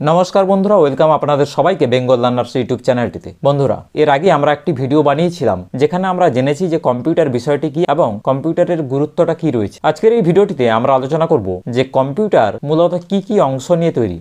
নমস্কার বন্ধুরা ওয়েলকাম আপনাদের সবাইকে বেঙ্গল লার্নার্স ইউটিউব চ্যানেলটিতে। বন্ধুরা, এর আগে আমরা একটি ভিডিও বানিয়েছিলাম, যেখানে আমরা জেনেছি যে কম্পিউটার বিষয়টি কি এবং কম্পিউটারের গুরুত্বটা কি রয়েছে। আজকের এই ভিডিওটিতে আমরা আলোচনা করব যে কম্পিউটার মূলত কি কি অংশ নিয়ে তৈরি।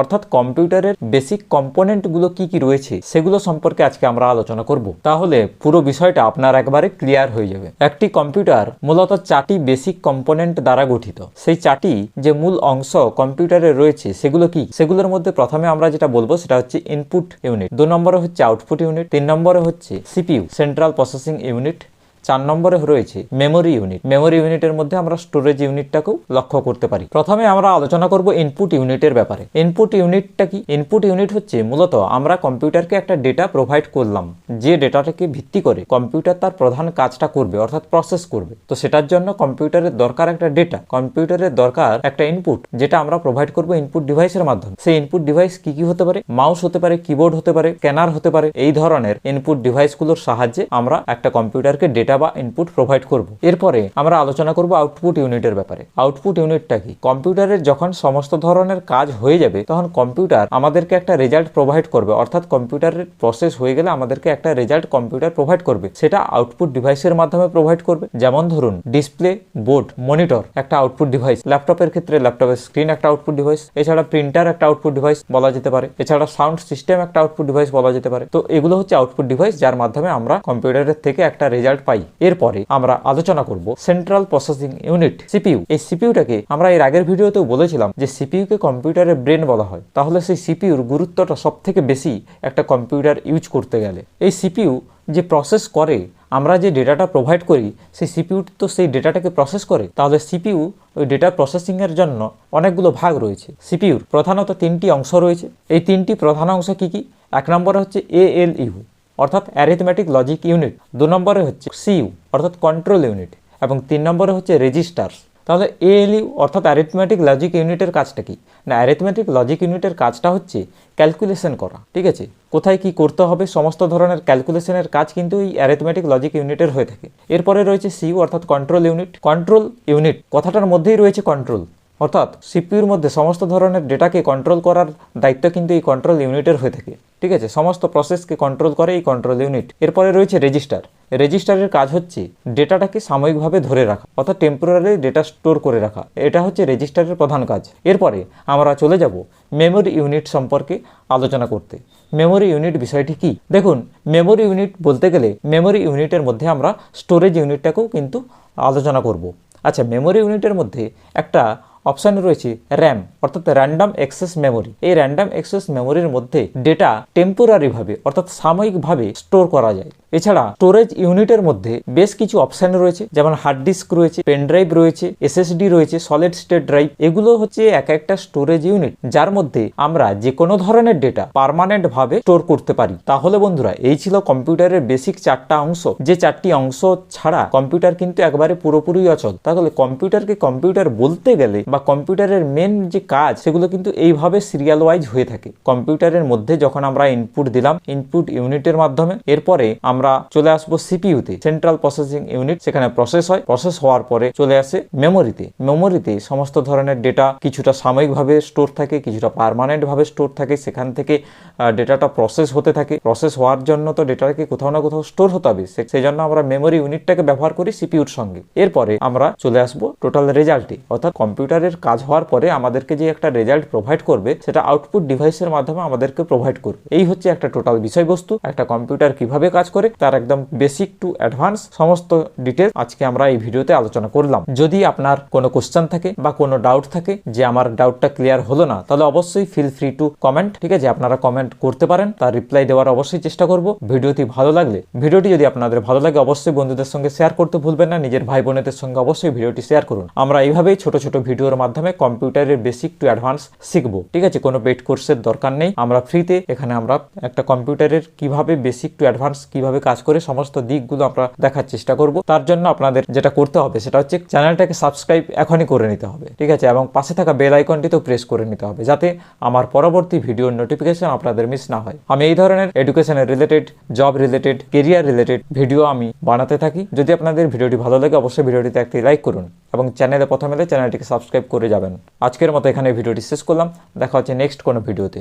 অর্থাৎ কম্পিউটারের বেসিক কম্পোনেন্টগুলো কি কি রয়েছে, সেগুলো সম্পর্কে আজকে আমরা আলোচনা করব। তাহলে পুরো বিষয়টা আপনার একবারে ক্লিয়ার হয়ে যাবে। একটি কম্পিউটার মূলত চারটি বেসিক কম্পোনেন্ট দ্বারা গঠিত। সেই চারটি যে মূল অংশ কম্পিউটারে রয়েছে, সেগুলো কি? সেগুলোর মধ্যে প্রথমে আমরা যেটা বলব সেটা হচ্ছে ইনপুট ইউনিট দু নম্বরে হচ্ছে আউটপুট ইউনিট তিন নম্বরে হচ্ছে সিপিইউ সেন্ট্রাল প্রসেসিং ইউনিট চার নম্বরে রয়েছে মেমোরি ইউনিট মেমোরি ইউনিটের মধ্যে আমরা স্টোরেজ ইউনিটটাকেও লক্ষ্য করতে পারি। প্রথমে আমরা আলোচনা করব ইনপুট ইউনিটের ব্যাপারে। ইনপুট ইউনিটটা কি? ইনপুট ইউনিট হচ্ছে মূলত আমরা কম্পিউটারকে একটা ডেটা প্রোভাইড করলাম। যে ডেটাটাকে ভিত্তি করে কম্পিউটার তার প্রধান কাজটা করবে, অর্থাৎ প্রসেস করবে। তো সেটার জন্য কম্পিউটারের দরকার একটা ডেটা কম্পিউটারের দরকার একটা ইনপুট যেটা আমরা প্রোভাইড করব ইনপুট ডিভাইসের মাধ্যমে। সেই ইনপুট ডিভাইস কি কি হতে পারে? মাউস হতে পারে কিবোর্ড হতে পারে স্ক্যানার হতে পারে। এই ধরনের ইনপুট ডিভাইসগুলোর সাহায্যে আমরা একটা কম্পিউটারকে ডেটা বা ইনপুট প্রোভাইড করব। এরপরে আমরা আলোচনা করব আউটপুট ইউনিটের ব্যাপারে। আউটপুট ইউনিটটা কি? কম্পিউটারের যখন সমস্ত ধরনের কাজ হয়ে যাবে, তখন কম্পিউটার আমাদেরকে একটা রেজাল্ট প্রোভাইড করবে। অর্থাৎ কম্পিউটারের প্রসেস হয়ে গেলে আমাদেরকে একটা রেজাল্ট কম্পিউটার প্রোভাইড করবে। সেটা আউটপুট ডিভাইসের মাধ্যমে প্রোভাইড করবে। যেমন ধরুন ডিসপ্লে বোর্ড মনিটর একটা আউটপুট ডিভাইস ল্যাপটপের ক্ষেত্রে ল্যাপটপের স্ক্রিন একটা আউটপুট ডিভাইস এছাড়া প্রিন্টার একটা আউটপুট ডিভাইস বলা যেতে পারে। এছাড়া সাউন্ড সিস্টেম একটা আউটপুট ডিভাইস বলা যেতে পারে। তো এগুলো হচ্ছে আউটপুট ডিভাইস যার মাধ্যমে আমরা কম্পিউটারের থেকে একটা রেজাল্ট পাই। এরপরে আমরা আলোচনা করব সেন্ট্রাল প্রসেসিং ইউনিট সিপিইউ এই সিপিইউটাকে আমরা এর আগের ভিডিওতেও বলেছিলাম যে সিপিইউকে কম্পিউটারের ব্রেন বলা হয়। তাহলে সেই সিপিইউর গুরুত্বটা সব থেকে বেশি একটা কম্পিউটার ইউজ করতে গেলে। এই সিপিইউ যে প্রসেস করে, আমরা যে ডেটাটা প্রোভাইড করি, সেই সিপিইউ তো সেই ডেটাটাকে প্রসেস করে। তাহলে সিপিইউ ওই ডেটা প্রসেসিংয়ের জন্য অনেকগুলো ভাগ রয়েছে। সিপিইউর প্রধানত তিনটি অংশ রয়েছে। এই তিনটি প্রধান অংশ কি কি? এক নম্বরে হচ্ছে এএলইউ অর্থাৎ অ্যারিথমেটিক লজিক ইউনিট দু নম্বরে হচ্ছে সিইউ অর্থাৎ কন্ট্রোল ইউনিট এবং তিন নম্বরে হচ্ছে রেজিস্টার্স তাহলে এএলইউ অর্থাৎ অ্যারিথমেটিক লজিক ইউনিটের কাজটা কি? না অ্যারিথমেটিক লজিক ইউনিটের কাজটা হচ্ছে ক্যালকুলেশন করা, ঠিক আছে? কোথায় কি করতে হবে, সমস্ত ধরনের ক্যালকুলেশনের কাজ কিন্তু এই অ্যারিথমেটিক লজিক ইউনিটের হয়ে থাকে। এরপরে রয়েছে সিইউ অর্থাৎ কন্ট্রোল ইউনিট কন্ট্রোল ইউনিট কথাটার মধ্যেই রয়েছে কন্ট্রোল অর্থাৎ সিপিউর মধ্যে সমস্ত ধরনের ডেটাকে কন্ট্রোল করার দায়িত্ব কিন্তু এই কন্ট্রোল ইউনিটের হয়ে থাকে। ঠিক আছে? সমস্ত প্রসেসকে কন্ট্রোল করে এই কন্ট্রোল ইউনিট এরপরে রয়েছে রেজিস্টার রেজিস্টারের কাজ হচ্ছে ডেটাটাকে সাময়িকভাবে ধরে রাখা, অর্থাৎ টেম্পোরারি ডেটা স্টোর করে রাখা। এটা হচ্ছে রেজিস্টারের প্রধান কাজ। এরপরে আমরা চলে যাব মেমোরি ইউনিট সম্পর্কে আলোচনা করতে। মেমোরি ইউনিট বিষয়টি কি? দেখুন মেমোরি ইউনিট বলতে গেলে মেমোরি ইউনিটের মধ্যে আমরা স্টোরেজ ইউনিটটাকেও কিন্তু আলোচনা করব। আচ্ছা মেমোরি ইউনিটের মধ্যে একটা অপশান রয়েছে র্যাম, অর্থাৎ র্যান্ডাম অ্যাক্সেস মেমোরি এই র্যান্ডাম অ্যাক্সেস মেমোরির মধ্যে ডেটা টেম্পোরারিভাবে অর্থাৎ সাময়িকভাবে স্টোর করা যায়। এছাড়া স্টোরেজ ইউনিটের মধ্যে বেশ কিছু অপশান রয়েছে, যেমন হার্ড ডিস্ক রয়েছে পেন ড্রাইভ রয়েছে এসএসডি রয়েছে সলিড স্টেট ড্রাইভ এগুলো হচ্ছে এক একটা স্টোরেজ ইউনিট যার মধ্যে আমরা যে কোনো ধরনের ডেটা পারমানেন্ট ভাবে স্টোর করতে পারি। তাহলে বন্ধুরা, এই ছিল কম্পিউটারের বেসিক চারটা অংশ। যে চারটি অংশ ছাড়া কম্পিউটার কিন্তু একবারে পুরোপুরি অচল। তাহলে কম্পিউটারকে কম্পিউটার বলতে গেলে বা কম্পিউটারের মেন যে কাজ, সেগুলো কিন্তু এইভাবে সিরিয়াল ওয়াইজ হয়ে থাকে। কম্পিউটারের মধ্যে যখন আমরা ইনপুট দিলাম ইনপুট ইউনিটের মাধ্যমে, এরপরে আমরা চলে আসব সিপিইউতে সেন্ট্রাল প্রসেসিং ইউনিট সেখানে প্রসেস হয়। প্রসেস হওয়ার পরে চলে আসে মেমোরিতে মেমোরিতে সমস্ত ধরনের ডেটা কিছুটা সাময়িকভাবে স্টোর থাকে, কিছুটা পারমানেন্ট ভাবে স্টোর থাকে। সেখান থেকে ডেটাটা প্রসেস হতে থাকে। প্রসেস হওয়ার জন্য তো ডেটাকে কোথাও না কোথাও স্টোর হতে হবে। সেই জন্য আমরা মেমোরি ইউনিটটাকে ব্যবহার করি সিপিইউর সঙ্গে। এরপরে আমরা চলে আসব টোটাল রেজাল্টে অর্থাৎ কম্পিউটারের কাজ হওয়ার পরে আমাদেরকে যে একটা রেজাল্ট প্রোভাইড করবে, সেটা আউটপুট ডিভাইসের মাধ্যমে আমাদেরকে প্রোভাইড করবে। এই হচ্ছে একটা টোটাল বিষয়বস্তু। একটা কম্পিউটার কীভাবে কাজ করে, তার একদম বেসিক টু অ্যাডভান্স সমস্ত ডিটেলস আজকে আমরা এই ভিডিওতে আলোচনা করলাম। যদি আপনার কোনো কোশ্চেন থাকে বা কোনো ডাউট থাকে যে আমার ডাউটটা ক্লিয়ার হলো না, তাহলে অবশ্যই ফিল ফ্রি টু কমেন্ট ঠিক আছে? আপনারা কমেন্ট করতে পারেন, তার রিপ্লাই দেওয়ার অবশ্যই চেষ্টা করব। ভিডিওটি ভালো লাগলে, ভিডিওটি যদি আপনাদের ভালো লাগে, অবশ্যই বন্ধুদের সঙ্গে শেয়ার করতে ভুলবেন না, নিজের ভাই বোনেদের সঙ্গে অবশ্যই ভিডিওটি শেয়ার করুন। আমরা এইভাবেই ছোট ছোট ভিডিওর মাধ্যমে কম্পিউটারের বেসিক টু অ্যাডভান্স শিখব। ঠিক আছে? কোনো পেড কোর্সের দরকার নেই। আমরা ফ্রিতে এখানে আমরা একটা কম্পিউটারের কীভাবে বেসিক টু অ্যাডভান্স কীভাবে কাজ করে সমস্ত দিকগুলো আমরা দেখার চেষ্টা করব। তার জন্য আপনাদের যেটা করতে হবে সেটা হচ্ছে চ্যানেলটাকে সাবস্ক্রাইব এখনই করে নিতে হবে। ঠিক আছে? এবং পাশে থাকা বেল আইকনটিতেও প্রেস করে নিতে হবে যাতে আমার পরবর্তী ভিডিওর নোটিফিকেশন আপনাদের মিস না হয়। আমি এই ধরনের এডুকেশনের related job related career related video আমি বানাতে থাকি। যদি আপনাদের ভিডিওটি ভালো লাগে, অবশ্যই ভিডিওটিতে একটি লাইক করুন এবং চ্যানেলে প্রথমে চ্যানেলটিকে সাবস্ক্রাইব সাবস্ক্রাইব করে যাবেন। আজকের মতো এখানে ভিডিওটি শেষ করলাম। দেখা হচ্ছে নেক্সট কোনো ভিডিওতে।